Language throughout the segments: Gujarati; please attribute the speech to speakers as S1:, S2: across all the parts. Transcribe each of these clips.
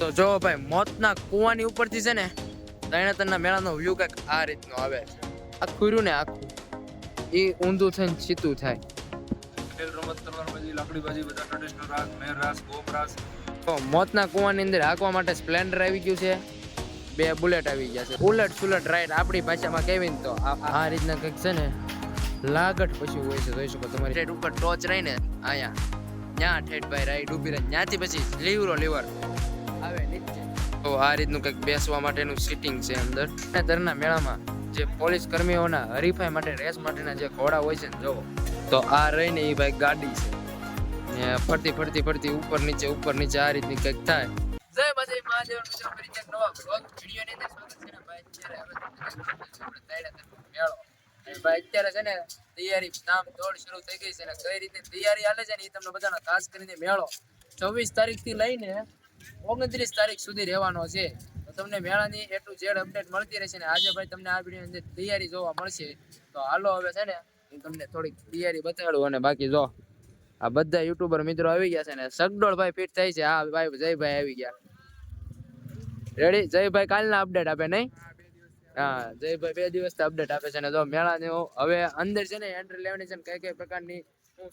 S1: તો જો ભાઈ મોતના કુવાની ઉપરથી છે ને તરણેતરના મેળાનો વ્યૂ કંઈક આ રીતનો આવે છે. આખું રહ્યું ને આખું. એ ઊંધું થઈને ચીતું થાય.
S2: ખેલ રમત તલવારબાજી લાકડીબાજી બધા ટ્રેડિશનલ રાસ મેર રાસ ગોમ રાસ.
S1: તો મોતના કુવાની અંદર હાંકવા માટે સ્પ્લેન્ડર આવી ગયું છે. બે બુલેટ આવી ગયા છે. બુલેટ સુલેટ રાઈડ આપણી ભાષામાં કહેવી તો આ આ રીતના કંઈક છે ને લાગટ પછી હોય છે. જોઈ શકો તમારી ઉપર ટોચ રહીને અહીંયા. ત્યાં ઠેઠ ભાઈ રાઈડ ઊભી રહે. ત્યાંથી પછી લીવરો લીવર. આવે નીચે. તો આ રીતનું કંઈક બેસવા માટેનું સીટિંગ છે અંદર. અને તરના મેળામાં જે પોલીસ કર્મીઓના હરીફાઈ માટે રેસ માટેના જે ઘોડા હોય છે ને જોવો તો આ રહીને એ ભાઈ ગાડી છે. ને ફરતી ફરતી ફરતી ઉપર નીચે ઉપર નીચે આ રીતની કંઈક થાય. જય માતાજી મહાદેવ મિત્રો ફરી એક નવા બ્લોગ વિડિયોની અંદર સ્વાગત છે ને ભાઈ અત્યારે હવે મેળો. ભાઈ છે ને તૈયારી નામ દોડ શરૂ થઈ ગઈ છે ને કઈ રીતે તૈયારી હાલે છે ને એ તમને બધાને ખાસ કરીને મેળો. ચોવીસ તારીખથી લઈને ઓગણત્રીસ તારીખ સુધી રહેવાનો છે. તો તમને મેળાની એ ઝેડ અપડેટ મળતી રહેશે ને આજે ભાઈ તમને આ વીડિયો અંદર તૈયારી જોવા મળશે. તો હાલો હવે છે ને, હું તમને થોડીક તૈયારી બતાડું અને બાકી જો, આ બધા યુટ્યુબર મિત્રો આવી ગયા છે ને સગડોળ ભાઈ ફિટ થાય છે. હા, ભાઈ, જયભાઈ આવી ગયા. રેડી જયભાઈ કાલના અપડેટ આપે નહીં? હા, જયભાઈ બે દિવસ અપડેટ આપે છે ને, જો મેળાની હવે અંદર છે ને એન્ટ્રી લેવાની છે ને કઈ કઈ પ્રકારની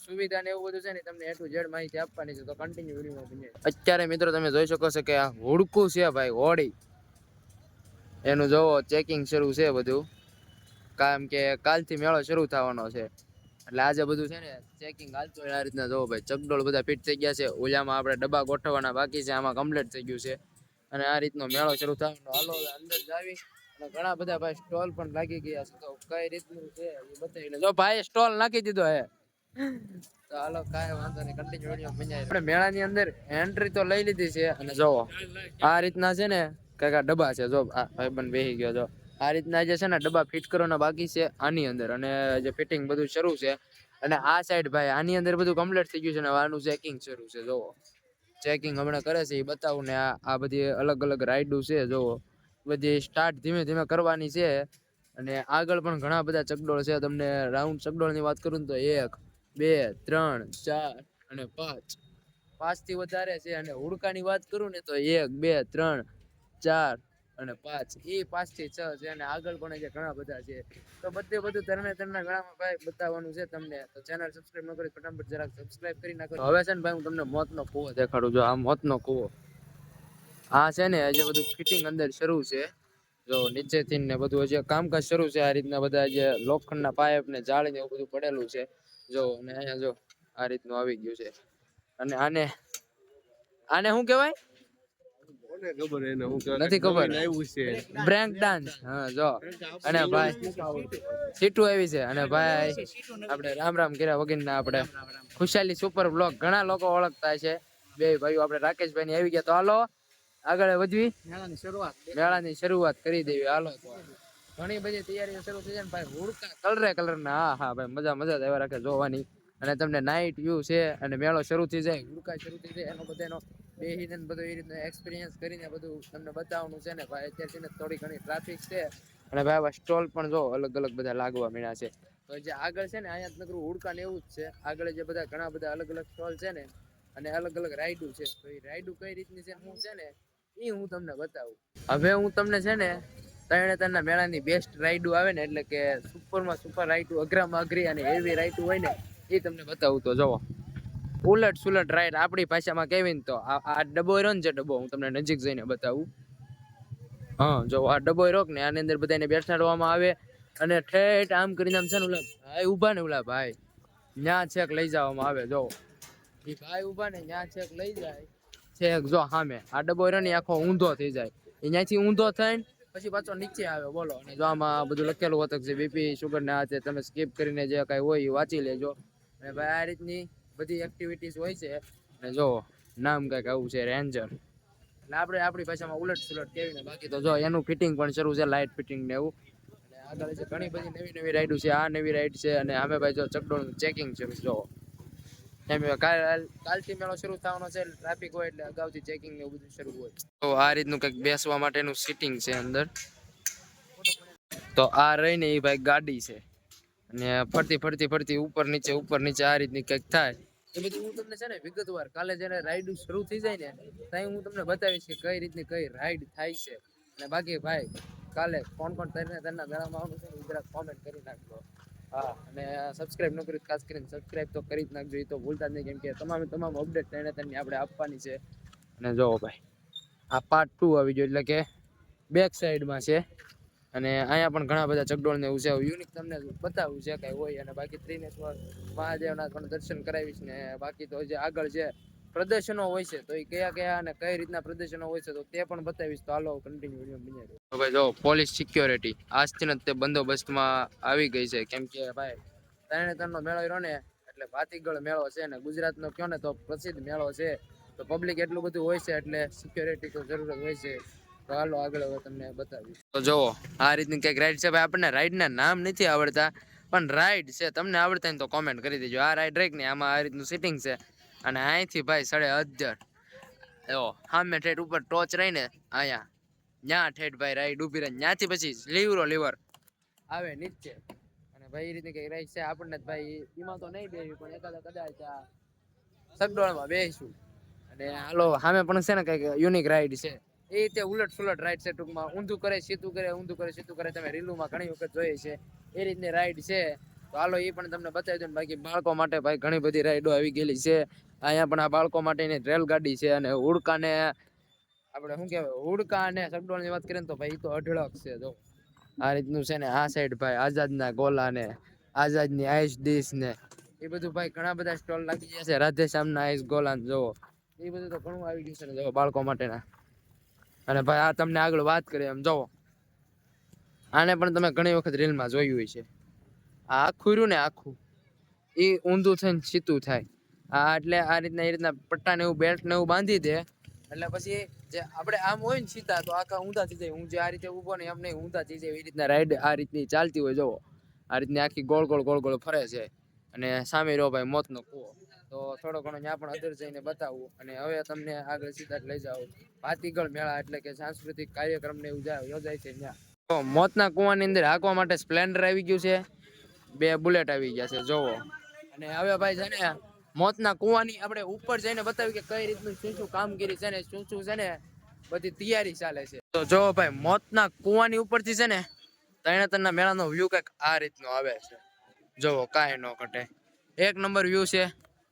S1: સુવિધા ને એવું બધું છે ને તમને એ ટુ ઝેડ માહિતી આપવાની છે, તો કન્ટિન્યુ વીડિયો બને અત્યારે મિત્રો તમે જોઈ શકો છો કે આ હુડકું છે ભાઈ હોડી એનું જોવો ચેકિંગ શરૂ છે બધું. કારણ કે કાલથી મેળો શરૂ થવાનો છે. એટલે આજે બધું છે ને ચેકિંગ હાલતું હોય આ રીતના જોવો ભાઈ, ચકડોળ બધા ફિટ થઈ ગયા છે. ઓલામાં આપણે ડબ્બા ગોઠવવાના બાકી છે, આમાં કમ્પ્લીટ થઈ ગયું છે. અને આ રીતનો મેળો શરૂ થવાનો હાલો અંદર જાવી. અને ઘણા બધા ભાઈ સ્ટોલ પણ લાગી ગયા છે, તો કઈ રીતનું છે એ બતાવીને. જો ભાઈ સ્ટોલ નાખી દીધો હે. હાલો કાંઈ વાંધો નહીં. કન્ટિન્યુ વીડિયો મજા આપણે મેળાની અંદર એન્ટ્રી તો લઈ લીધી છે. અને જોવો આ રીતના છે ને, કાંઈક આ ડબ્બા છે. જો, આ ભાઈબંધ બેસી ગયો. જો, આ રીતના જે છે ને, ડબ્બા ફિટ કરવાના બાકી છે આની અંદર. અને જે ફિટિંગ બધું શરૂ છે. અને આ સાઈડ ભાઈ, આની અંદર બધું કમ્પ્લીટ થઈ ગયું છે અને આનું ચેકિંગ શરૂ છે. જોવો ચેકિંગ હમણાં કરે છે, એ બતાવું ને, આ બધી અલગ અલગ રાઈડો છે. જોવો બધી સ્ટાર્ટ ધીમે ધીમે કરવાની છે. અને આગળ પણ ઘણા બધા ચકડોળ છે. તમને રાઉન્ડ ચકડોળની વાત કરું ને તો એક બે, ત્રણ, ચાર અને પાંચ. પાંચથી વધારે છે અને હુડકાની વાત કરું ને તો એક, બે, ત્રણ, ચાર અને પાંચ. એ પાંચથી છ છે અને આગળ પણ જે ઘણા બધા છે. તો બધે બધું તરણે તરના ગળામાં ભાઈ બતાવવાનું છે તમને. તો ચેનલ સબસ્ક્રાઇબ ન કરી ફટાફટ જરાક સબસ્ક્રાઇબ કરી નાખો. હવે છે ને ભાઈ હું તમને મોતનો કૂવો દેખાડું જો આ મોતનો કૂવો. આ છે ને જે બધું ફિટિંગ અંદર શરૂ છે. જો નીચેથી ને બધું હજી કામકાજ શરૂ છે. આ રીતના બધા જે લોખંડના પાઇપ ને જાળી ને એવું બધું પડેલું છે. જો અને અહીંયા જો આ રીતનું આવી ગયું છે. અને આને આને શું કહેવાય?
S2: કોને ખબર એને હું
S1: નથી ખબર. બ્રેન્ક ડાન્સ હા જો. અને ભાઈ સીટુ આવી છે. અને ભાઈ આપણે રામ રામ કર્યા વગરના આપણે ખુશાલી સુપર બ્લોક ઘણા લોકો ઓળખતા છે. બે ભાઈઓ આપણે રાકેશભાઈ ની આવી ગયા. તો હાલો આગળ વધવી.
S3: મેળાની શરૂઆત.
S1: મેળાની શરૂઆત કરી દેવી. હાલો. ઘણી બધી તૈયારીઓ શરૂ થઈ જાય ભાઈ હુડકા કલરે કલર ના, હા ભાઈ, મજા મજા જ રાખે જોવાની. અને તમને નાઇટ વ્યૂ છે અને મેળો શરૂ થઈ જાય, હુડકા શરૂ થઈ જાય, એનો બધાનો બેહીને બધું એ રીતનો એક્સપિરિયન્સ કરીને બધું તમને બતાવવાનું છે ને ભાઈ અત્યારથી થોડી ઘણી ટ્રાફિક છે. અને ભાઈ, આવા સ્ટોલ પણ જો અલગ અલગ બધા લાગવા મળ્યા છે. તો જે આગળ છે ને, અહીંયા નકરું હુડકા ને એવું જ છે. આગળ જે બધા ઘણા બધા અલગ અલગ સ્ટોલ છે ને, અને અલગ અલગ રાઈડું છે. તો એ રાઈડું કઈ રીતની છે હું છે ને એ હું તમને બતાવું. હવે હું તમને છે ને તરણેતરના મેળાની બેસ્ટ રાઈડું આવે ને, એટલે કે સુપરમાં સુપર રાઈડું અઘરામાં અઘરી અને હેવી રાઈડું હોય ને, એ તમને બતાવું તો જુઓ. ઉલટ સુલટ રાઈડ આપણી ભાષામાં કહેવી તો આ ડબ્બો રહ્યો ને જે ડબ્બો, હું તમને નજીક જઈને બતાવું. હા, જો આ ડબ્બો રોક ને આની અંદર બધાને બેસાડવામાં આવે અને ઠેઠ આમ કરીને આમ છે ને ઓલા ભાઈ ઊભા ને ઓલા ભાઈ. ન્યા છેક લઈ જવામાં આવે જો એ ભાઈ ઊભા ને, ન્યા છેક લઈ જાય. છેક જો સામે, આ ડબ્બો રહ્યો ને આખો ઊંધો થઈ જાય. અહીંયાથી ઊંધો થઈને પછી પાછો નીચે આવે બોલો. અને જો આમાં બધું લખેલું હોતું છે બીપી શુગર ને આ છે, તમે સ્કીપ કરીને જે કાંઈ હોય એ વાંચી લેજો. અને ભાઈ આ રીતની બધી એક્ટિવિટીઝ હોય છે. અને જો નામ કંઈક આવું છે રેન્જર એટલે આપણે આપણી ભાષામાં ઉલટ સુલટ કેવીને બાકી તો જો એનું ફિટિંગ પણ શરૂ છે લાઇટ ફિટિંગ ને એવું. અને આગળ છે ઘણી બધી નવી નવી રાઈડો છે, આ નવી રાઈડ છે, અને આમે ભાઈ જો ચકડોળનું ચેકિંગ છે, જો. એમ કાલ કાલથી મેળો શરૂ થવાનો છે ટ્રાફિક હોય એટલે અગાઉથી ચેકિંગ ને એવું બધું શરૂ હોય. તો આ રીતનું કંઈક બેસવા માટેનું સીટિંગ છે અંદર. તો આ રહીને એ ભાઈ ગાડી છે. અને ફરતી ફરતી ફરતી ઉપર નીચે ઉપર નીચે આ રીતની કંઈક થાય. એ બધું હું તમને છે ને વિગતવાર કાલે જ્યારે રાઈડ શરૂ થઈ જાય ને ત્યાં હું તમને બતાવીશ કે કઈ રીતની કઈ રાઈડ થાય છે. અને બાકી ભાઈ કાલે કોણ કોણ તરીને તેના ગળામાં આવવાનું છે ને કોમેન્ટ કરી નાખજો. હા, અને સબસ્ક્રાઇબ ન કર્યું ખાસ કરીને સબસ્ક્રાઇબ તો કરી જ નાખજો એ તો ભૂલતા જ નહીં, કેમ કે તમામે તમામ અપડેટ તેને તેની આપણે આપવાની છે. અને જો ભાઈ, આ પાર્ટ ટુ આવી ગયો, એટલે કે બેક સાઈડમાં છે. અને અહીંયા પણ ઘણા બધા ચકડોળ ને એવું છે. યુનિક તમને બતાવું છે કઈ હોય, અને બાકી ત્રિનેશ્વર મહાદેવના પણ દર્શન કરાવીશ ને બાકી તો જે આગળ છે પ્રદર્શનો હોય છે, તો એ કયા કયા અને કઈ રીતના પ્રદર્શનો હોય છે, તો તે પણ બતાવીશ. તો હાલો કન્ટિન્યુ વીડિયો બન્યા ભાઈ, જો પોલીસ સિક્યોરિટી આજથી જ તે બંદોબસ્તમાં આવી ગઈ છે. કેમ કે ભાઈ, ત્રણે ત્રણનો મેળો રહ્યો ને, એટલે ભાતીગળ મેળો છે ને, ગુજરાતનો કયો ને, તો પ્રસિદ્ધ મેળો છે. તો પબ્લિક એટલું બધું હોય છે, એટલે સિક્યોરિટી તો જરૂરત હોય છે. તો હાલો, આગળ હવે તમને બતાવીશ. તો જુઓ, આ રીતની કંઈક રાઈડ છે. ભાઈ, આપણને રાઈડના નામ નથી આવડતા, પણ રાઈડ છે. તમને આવડતા ને તો કોમેન્ટ કરી દેજો. આ રાઈડ રેક ને, આમાં આ રીતનું સિટિંગ છે. અને અહીંથી ભાઈ, સાડે અધર એવો સામે ઠેઠ ઉપર ટોચ રહીને, અહીંયા ત્યાં ઠેઠ ભાઈ રાઈડ ઊભી રહે. ત્યાંથી પછી લીવરો લીવર. આવે નીચે. અને ભાઈ એ કઈ રાઈડ છે આપણને ભાઈ એમાં તો નહીં બેસી પણ એકાદ કદાચ આ સગડોળમાં બેસીશું અને હાલો, સામે પણ છે ને કંઈક યુનિક રાઈડ છે. એ રીતે ઉલટ સુલટ રાઈડ છે ટૂંકમાં. ઊંધું કરે, સીધું કરે, ઊંધું કરે, સીધું કરે. તમે રીલુમાં ઘણી વખત જોઈએ છે. એ રીતની રાઈડ છે. તો હાલો એ પણ તમને બતાવી દઉં બાકી બાળકો માટે ભાઈ ઘણી બધી રાઈડો આવી ગયેલી છે. અહીંયા પણ આ બાળકો માટેની રેલગાડી છે અને હુડકાને આપણે શું કહેવાય, હુડકા અને સગડોળની વાત કરીએ તો ભાઈ ઈ તો અઢળક છે, જો. આ રીતનું છે ને આ સાઈડ ભાઈ, આઝાદના ગોલા ને, આઝાદની આઈસ ડીશ ને એ બધું ભાઈ ઘણા બધા સ્ટોલ લાગી ગયા છે. રાધેશ્યામના આઈસ ગોલા જોવો એ બધું તો ઘણું આવી ગયું છે ને જોવો બાળકો માટેના. અને ભાઈ આ તમને આગળ વાત કરીએ એમ જોવો આને પણ તમે ઘણી વખત રીલમાં જોયું હોય છે આ આખું રહ્યું ને આખું. એ ઊંધું થઈને સીતું થાય. આ એટલે આ રીતના એ રીતના પટ્ટા ને એવું બેલ્ટ ને એવું બાંધી દે એટલે પછી જે આપણે આમ હોય ને સીધા તો આખા ઊંધા થઈ જાય. હું જે આ રીતે ઊભો ને એમ નહીં, ઊંધા થઈ જાય. એવી રીતના રાઈડ આ રીતની ચાલતી હોય જોવો આ રીતની આખી ગોળ ગોળ ગોળ ગોળ ફરે છે. અને સામે રહ્યો ભાઈ મોતનો કૂવો. તો થોડો ઘણો ત્યાં પણ અદર જઈને બતાવું. અને હવે તમને આગળ સીધા લઈ જાઓ. ભાતીગળ મેળા એટલે કે સાંસ્કૃતિક કાર્યક્રમ ને એવું યોજાય છે ત્યાં. મોતના કૂવાની અંદર હાંકવા માટે સ્પ્લેન્ડર આવી ગયું છે. બે બુલેટ આવી ગયા છે જોવો અને હવે ભાઈ છે ને મોતના કૂવાની આપણે ઉપર જઈને બતાવ્યું કે કઈ રીતનું શું શું કામગીરી છે ને શું શું છે ને બધી તૈયારી ચાલે છે. તો જો ભાઈ, મોતના કૂવાની ઉપરથી છે ને તરણેતરના મેળાનો વ્યૂ કંઈક આ રીતનો આવે છે. જોવો, કાંઈ ન ઘટે. એક નંબર વ્યૂ છે.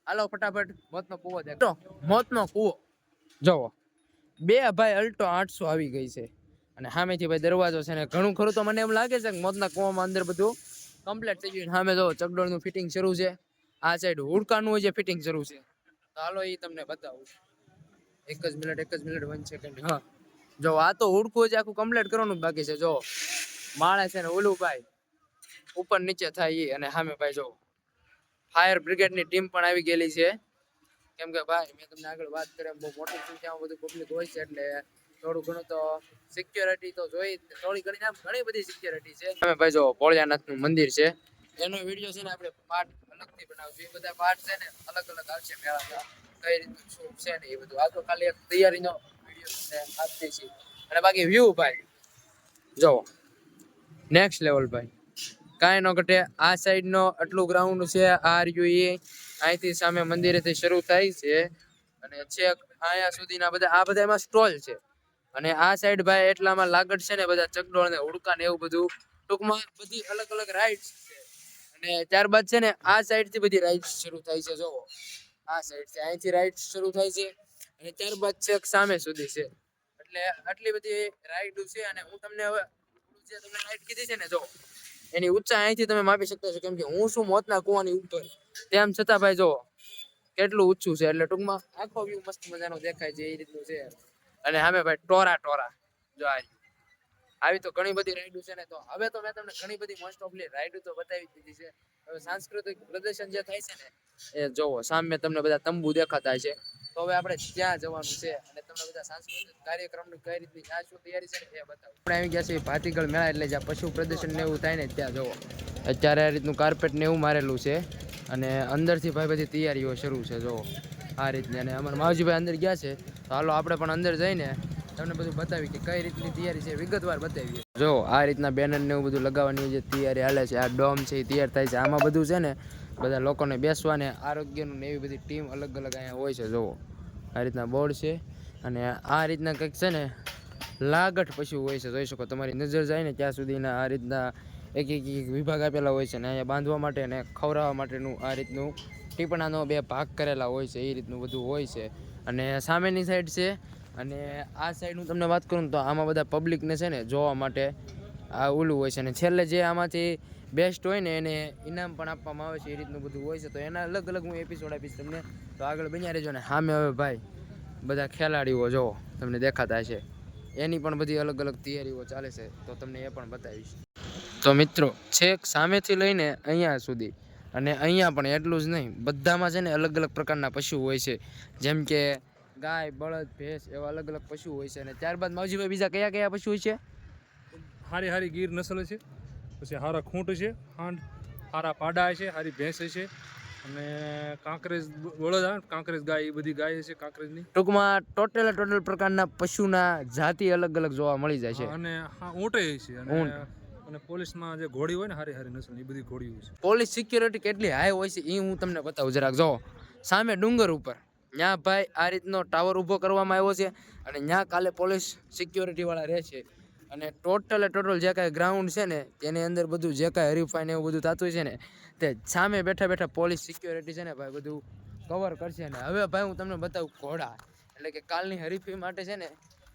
S1: હાલો ફટાફટ મોતનો કૂવો દેખો મોતનો કૂવો. જોવો. બે ભાઈ અલ્ટો આઠસો આવી ગઈ છે. અને સામેથી ભાઈ દરવાજો છે ને ઘણું ખરું તો મને એમ લાગે છે કે મોતના કૂવામાં અંદર બધું કમ્પ્લીટ થઈ ગયું સામે જો ચકડોળનું ફિટિંગ શરૂ છે. આ સાઈડ હુડકાનું જે ફિટિંગ જરૂર છે. તો હાલો એ તમને બતાવું એક જ મિનિટ એક જ મિનિટ વન સેકન્ડ હા. જો આ તો હુડકું જ આખું કમ્પ્લીટ કરવાનું બાકી છે. જો, માણસ છે ને ઓલું ભાઈ ઉપર નીચે થાય અને સામે ભાઈ જો ફાયર બ્રિગેડની ટીમ પણ આવી ગયેલી છે. કેમ કે ભાઈ, મેં તમને આગળ વાત કરી બહુ મોટી સંખ્યામાં બધું પબ્લિક હોય છે એટલે થોડું ઘણું તો સિક્યોરિટી તો જોઈ થોડી ઘણી ઘણી બધી સિક્યોરિટી છે. તમે ભાઈ જો ભોળિયાનાથનું મંદિર છે. એનો વીડિયો છે ને આપણે પાર્ટ અલગથી બનાવજો એ બધા પાર્ટ છે ને અલગ અલગ આવશે મેળામાં. કઈ રીતનું શું છે ને, એ બધું. આ તો ખાલી એક તૈયારીનો વીડિયો આપીએ છીએ. અને બાકી વ્યૂ ભાઈ, જો. નેક્સ્ટ લેવલ ભાઈ. કાંઈ ન ઘટે, આ સાઈડનો આટલું ગ્રાઉન્ડ છે, આ રહ્યું એ. અહીંથી સામે મંદિરેથી શરૂ થાય છે. અને છેક અહીંયા સુધીના બધા, આ બધા એમાં સ્ટોલ છે. અને આ સાઈડ ભાઈ એટલામાં લાગડ છે ને, બધા ચકડોળ ને ઉડકા ને એવું બધું. ટૂંકમાં બધી અલગ અલગ રાઇડ્સ છે. અને ત્યારબાદ છે ને આ સાઈડથી બધી રાઇડ્સ શરૂ થાય છે, જોવો. આ સાઈડથી અહીંથી રાઇડ્સ શરૂ થાય છે અને ત્યારબાદ છે સામે સુધી છે. એટલે આટલી બધી રાઈડ છે અને હું તમને હવે જે તમને રાઈડ કીધી છે ને, જો, એની ઊંચાઈ અહીંથી તમે માપી શકતા છો કેમ કે હું શું મોતના કુવાની ઉપર. તેમ છતાં ભાઈ, જો, કેટલું ઊંચું છે. એટલે ટૂંકમાં આખો વ્યૂ મસ્ત મજાનો દેખાય છે, એ રીતનું છે. અને સામે ભાઈ ટોરા ટોરા. જો આ. આવી તો ઘણી બધી રાઈડો છે ને, તો હવે તો મેં તમને ઘણી બધી મોસ્ટ ઓફલી રાઈડો તો બતાવી દીધી છે. હવે સાંસ્કૃતિક પ્રદર્શન જે થાય છે ને, એ જોવો, સામે તમને બધા તંબુ દેખાતા છે તો હવે આપણે ત્યાં જવાનું છે અને તમને બધા સાંસ્કૃતિક કાર્યક્રમની કઈ રીતની ત્યાં શું તૈયારી છે એ બતાવો. આપણે આવી ગયા છે ભાતીગળ મેળા એટલે જ્યાં પશુ પ્રદર્શન ને એવું થાય ને, ત્યાં જોવો. અત્યારે આ રીતનું કાર્પેટ ને એવું મારેલું છે અને અંદરથી ભાઈ બધી તૈયારીઓ શરૂ છે, જોવો. આ રીતની અને અમારા માવજીભાઈ અંદર ગયા છે. તો હાલો, આપણે પણ અંદર જઈને તમને બધું બતાવી કે કઈ રીતની તૈયારી છે, વિગતવાર બતાવીએ. જો, આ રીતના બેનર ને એવું બધું લગાવવાની જે તૈયારી હાલે છે, આ ડોમ છે, એ તૈયાર થાય છે. આમાં બધું છે ને, બધા લોકોને બેસવાને આરોગ્યનું ને એવી બધી ટીમ અલગ અલગ અહીંયા હોય છે, જુઓ. આ રીતના બોર્ડ છે અને આ રીતના કંઈક છે ને, લાગઠ પશુ હોય છે, જોઈ શકો. તમારી નજર જાય ને, ત્યાં સુધીના આ રીતના એક એક એક વિભાગ આપેલા હોય છે ને, અહીંયા બાંધવા માટે અને ખવડાવવા માટેનું આ રીતનું ટીપણાનો બે ભાગ કરેલા હોય છે, એ રીતનું બધું હોય છે. અને સામેની સાઈડ છે અને આ સાઈડ હું તમને વાત કરું તો આમાં બધા પબ્લિકને છે ને જોવા માટે આ ઓલું હોય છે અને છેલ્લે જે આમાંથી બેસ્ટ હોય ને એને ઇનામ પણ આપવામાં આવે છે એ રીતનું બધું હોય છે. તો એના અલગ અલગ હું એપિસોડ આપીશ તમને. તો આગળ બન્યા રહેજો ને. સામે હવે ભાઈ બધા ખેલાડીઓ જોવો, તમને દેખાતા છે એની પણ બધી અલગ અલગ તૈયારીઓ ચાલે છે. તો તમને એ પણ બતાવીશ. તો મિત્રો, છેક સામેથી લઈને અહીંયા સુધી. અને અહીંયા પણ એટલું જ નહીં, બધામાં છે ને અલગ અલગ પ્રકારના પશુ હોય છે. જેમ કે ગાય બળદ ભેંસ એવા અલગ અલગ પશુ હોય છે. અને ત્યારબાદ માવજીભાઈ બીજા કયા કયા પશુ છે?
S2: હારી હારી ગીર નસલ છે પછી હારા ખૂંટ છે હાંડ હારા પાડા છે હારી ભેંસ છે અને કાંકરેજ બળદ આવે કાંકરેજ ગાય એ બધી ગાય છે કાંકરેજની.
S1: ટૂંકમાં ટોટલ ટોટલ પ્રકારના પશુના જાતિ અલગ અલગ જોવા મળી જાય છે.
S2: અને હા ઊંટે છે અને અને પોલીસમાં જે ઘોડી હોય ને હારી હારી નસલ એ બધી ઘોડી હોય છે.
S1: પોલીસ સિક્યોરિટી કેટલી હાઈ હોય છે એ હું તમને બતાવું જરાક. જો સામે ડુંગર ઉપર. ત્યાં ભાઈ આ રીતનો ટાવર ઊભો કરવામાં આવ્યો છે અને ત્યાં કાલે પોલીસ સિક્યોરિટીવાળા રહે છે. અને ટોટલે ટોટલ જે કાંઈ ગ્રાઉન્ડ છે ને, તેની અંદર બધું જે કાંઈ હરીફાઈ ને એવું બધું થતું છે ને, તે સામે બેઠા બેઠા પોલીસ સિક્યોરિટી છે ને ભાઈ બધું કવર કરશે. ને હવે ભાઈ હું તમને બતાવું ઘોડા. એટલે કે કાલની હરીફી માટે છે ને,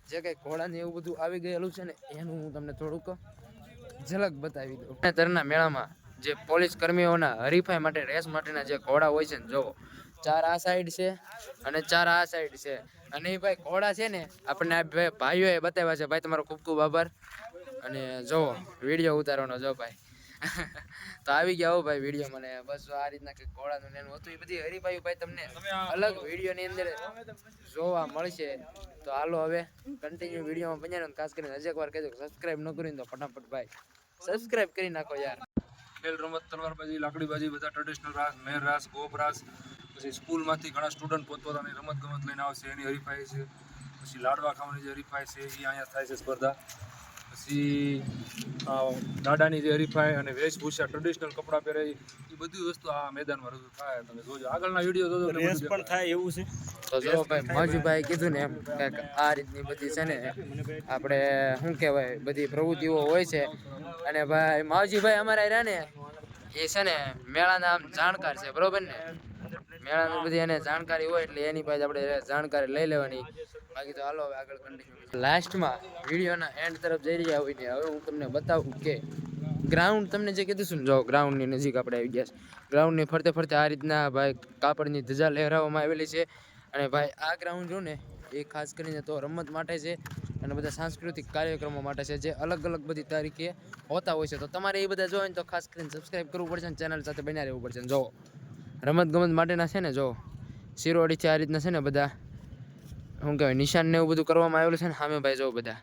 S1: જે કાંઈ ઘોડાને એવું બધું આવી ગયેલું છે ને, એનું હું તમને થોડુંક ઝલક બતાવી દઉં. તરના મેળામાં જે પોલીસ કર્મીઓના હરીફાઈ માટે, રેસ માટેના જે ઘોડા હોય છે ને જો ચાર આ સાઈડ છે અને ચાર આ સાઈડ છે. અને એ ભાઈ ઘોડા છે ને, આપણને ભાઈઓ ભાઈઓએ બતાવ્યા છે. ભાઈ, તમારો ખૂબ ખૂબ આભાર. અને જોવો વીડિયો ઉતારવાનો જો ભાઈ. તો આવી ગયા હો ભાઈ વીડિયો મને બસ આ રીતના કે ઘોડાનું એનું હતું. એ બધી હરીફાઈ ભાઈ તમને અલગ વિડીયોની અંદર જોવા મળશે. તો હાલો હવે કન્ટિન્યુ વિડીયોમાં બન્યા ખાસ કરીને હજી એકવાર કહેજો સબસ્ક્રાઇબ ન કરીને તો ફટાફટ ભાઈ સબસ્ક્રાઇબ કરી નાખો યાર.
S2: ખેલ રમત તલવારબાજી લાકડીબાજી બધા ટ્રેડિશનલ રાસ, મેર રાસ, ગોપ રાસ પછી સ્કૂલમાંથી ઘણા સ્ટુડન્ટ પોતપોતાની રમત ગમત લઈને આવશે એની હરીફાઈ છે પછી લાડવા ખાવાની જે હરીફાઈ છે એ અહીંયા થાય છે સ્પર્ધા. પછી દાડાની જે હરીફાઈ અને વેશભૂષા ટ્રેડિશનલ કપડાં પહેરે એ બધી વસ્તુ આ મેદાનમાં રજૂ થાય. તમે જોજો. આગળના વીડિયો જોજો
S3: રેસ પણ થાય એવું છે.
S1: તો જો ભાઈ મજુભાઈ કીધું ને એમ કંઈક આ રીતની બધી છે ને આપણે શું કહેવાય બધી પ્રવૃત્તિઓ હોય છે. અને ભાઈ માવજીભાઈ અમારા રહ્યા ને એ છે ને મેળાના આમ જાણકાર છે બરોબર ને? મેળાની બધી એને જાણકારી હોય એટલે એની પાસે આપણે જાણકારી લઈ લેવાની. બાકી તો હાલો હવે આગળ કન્ટિન્યુ લાસ્ટમાં વિડીયોના એન્ડ તરફ જઈ રહ્યા હોય ને હવે હું તમને બતાવું કે ગ્રાઉન્ડ તમને જે કીધું છું ને જો ગ્રાઉન્ડની નજીક આપણે આવી ગયા છે. ગ્રાઉન્ડની ફરતે ફરતે આ રીતના ભાઈ કાપડની ધજા લહેરાવવામાં આવેલી છે. અને ભાઈ આ ગ્રાઉન્ડ જો ને એ ખાસ કરીને તો રમત માટે છે અને બધા સાંસ્કૃતિક કાર્યક્રમો માટે છે જે અલગ અલગ બધી તારીખે હોતા હોય છે. તો તમારે એ બધા જોઈને તો ખાસ કરીને સબસ્ક્રાઈબ કરવું પડશે ને ચેનલ સાથે બન્યા રહેવું પડશે. જો રમત ગમત માટેના છે ને, જો શિરોડીથી આ રીતના છે ને બધા, શું કહેવાય, નિશાન ને એવું બધું કરવામાં આવેલું છે ને, સામે ભાઈ જો બધા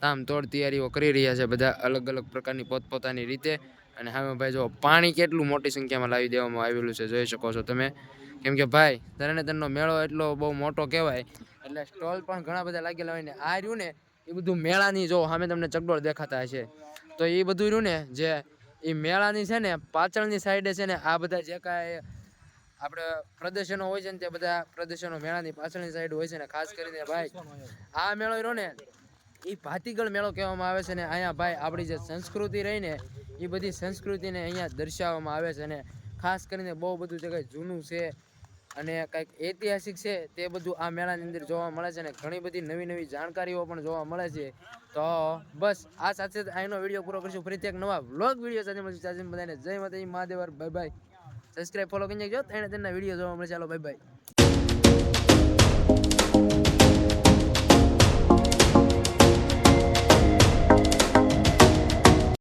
S1: તામ તોડ તૈયારીઓ કરી રહ્યા છે, બધા અલગ અલગ પ્રકારની પોતપોતાની રીતે. અને સામે ભાઈ જો, પાણી કેટલું મોટી સંખ્યામાં લાવી દેવામાં આવેલું છે, જોઈ શકો છો તમે. કેમ કે ભાઈ તરણેતરનો મેળો એટલો બહુ મોટો કહેવાય, એટલે સ્ટોલ પણ ઘણા બધા લાગેલા હોય ને, આ રહ્યું ને, એ બધું મેળાની જો સામે તમને ચકડોળ દેખાતા હશે. તો એ બધું રહ્યું ને, જે, એ મેળાની છે ને, પાછળની સાઈડે છે ને, આ બધા જે કાંઈ આપણે પ્રદર્શનો હોય છે ને તે બધા પ્રદર્શનો મેળાની પાછળની સાઈડ હોય છે ને, ખાસ કરીને ભાઈ, આ મેળો રહ્યો ને, એ ભાતીગળ મેળો કહેવામાં આવે છે ને, અહીંયા ભાઈ આપણી જે સંસ્કૃતિ રહી ને, એ બધી સંસ્કૃતિને અહીંયા દર્શાવવામાં આવે છે ને, ખાસ કરીને બહુ બધું જે કંઈ જૂનું છે અને કંઈક ઐતિહાસિક છે તે બધું આ મેળાની અંદર જોવા મળે છે અને ઘણી બધી નવી નવી જાણકારીઓ પણ જોવા મળે છે. તો બસ, આ સાથે અહીંનો વીડિયો પૂરો કરીશું. ફરીથી એક નવા વ્લોગ વીડિયો સાથે મળશું. બધાને જય માતાજી મહાદેવર બાય બાય. સબસ્ક્રાઈબ ફોલો કરી નાખજો તેને તેના વીડિયો જોવા મળે ચાલો બાય બાય